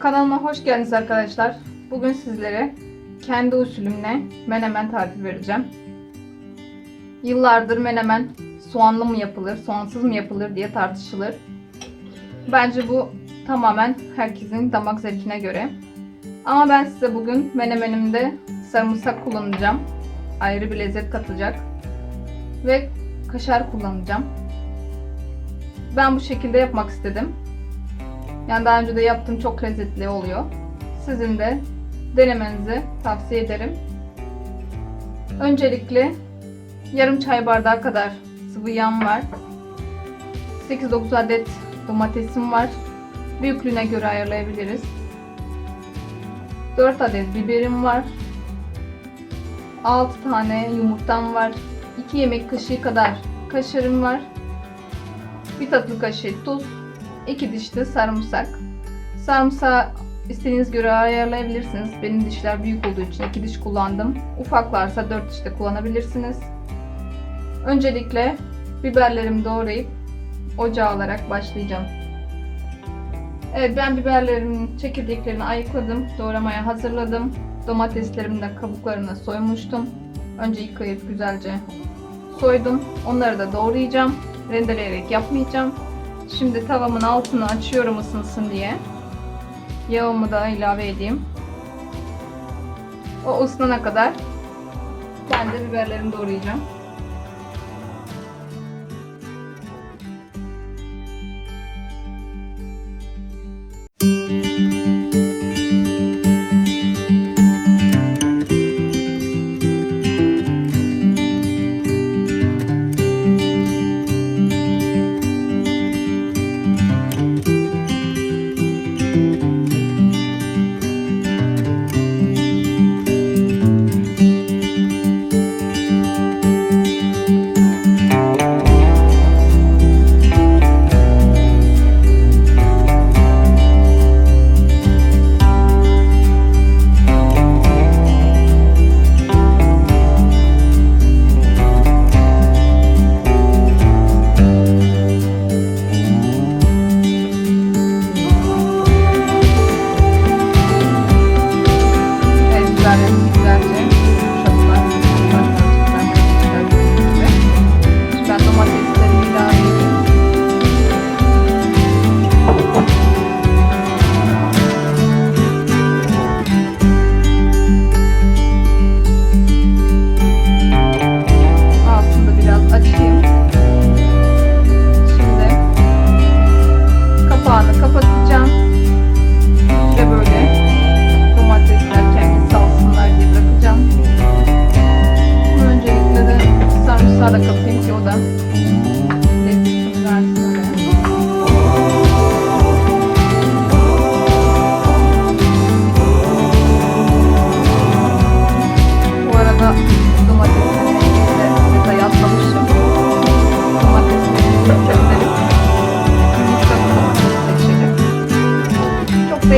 Kanalıma hoş geldiniz arkadaşlar. Bugün sizlere kendi usulümle menemen tarifi vereceğim. Yıllardır menemen soğanlı mı yapılır, soğansız mı yapılır diye tartışılır. Bence bu tamamen herkesin damak zevkine göre. Ama ben size bugün menemenimde sarımsak kullanacağım. Ayrı bir lezzet katacak. Ve kaşar kullanacağım. Ben bu şekilde yapmak istedim. Yani daha önce de yaptığım çok lezzetli oluyor. Sizin de denemenizi tavsiye ederim. Öncelikle yarım çay bardağı kadar sıvı yağım var. 8-9 adet domatesim var. Büyüklüğüne göre ayarlayabiliriz. 4 adet biberim var. 6 tane yumurtam var. 2 yemek kaşığı kadar kaşarım var. 1 tatlı kaşığı tuz, 2 diş de sarımsak. Sarımsağı istediğiniz göre ayarlayabilirsiniz. Benim dişler büyük olduğu için 2 diş kullandım. Ufaklarsa 4 diş de kullanabilirsiniz. Öncelikle biberlerimi doğrayıp ocağa alarak başlayacağım. Evet ben biberlerimin çekirdeklerini ayıkladım. Doğramaya hazırladım. Domateslerimin de kabuklarını soymuştum. Önce yıkayıp güzelce soydum. Onları da doğrayacağım. Rendeleyerek yapmayacağım. Şimdi tavamın altını açıyorum ısınsın diye. Yağımı da ilave edeyim. O ısınana kadar ben de biberlerimi doğrayacağım. Evet,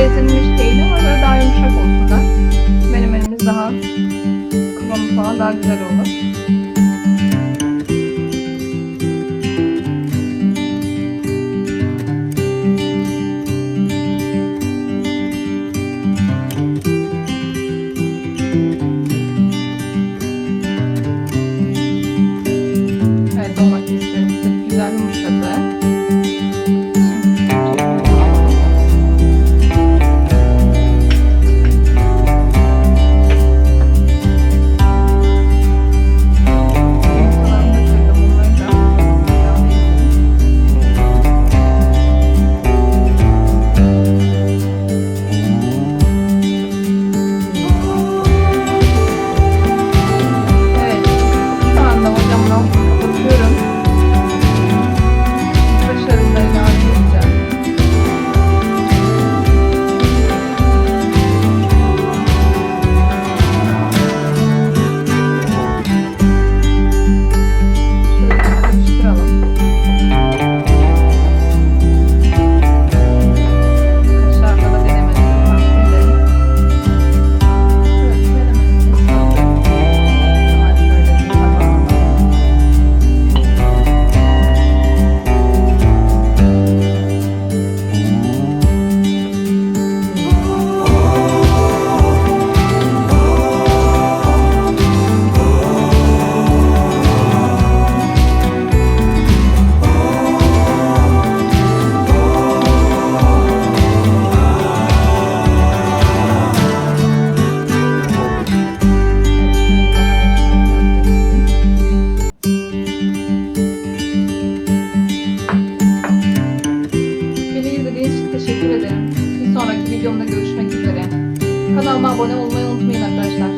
ezilmiş değil ama böyle daha yumuşak olsunlar. Menemenimiz daha kıvamı falan daha güzel olur. Teşekkür ederim. Bir sonraki videomda görüşmek üzere. Kanalıma abone olmayı unutmayın arkadaşlar.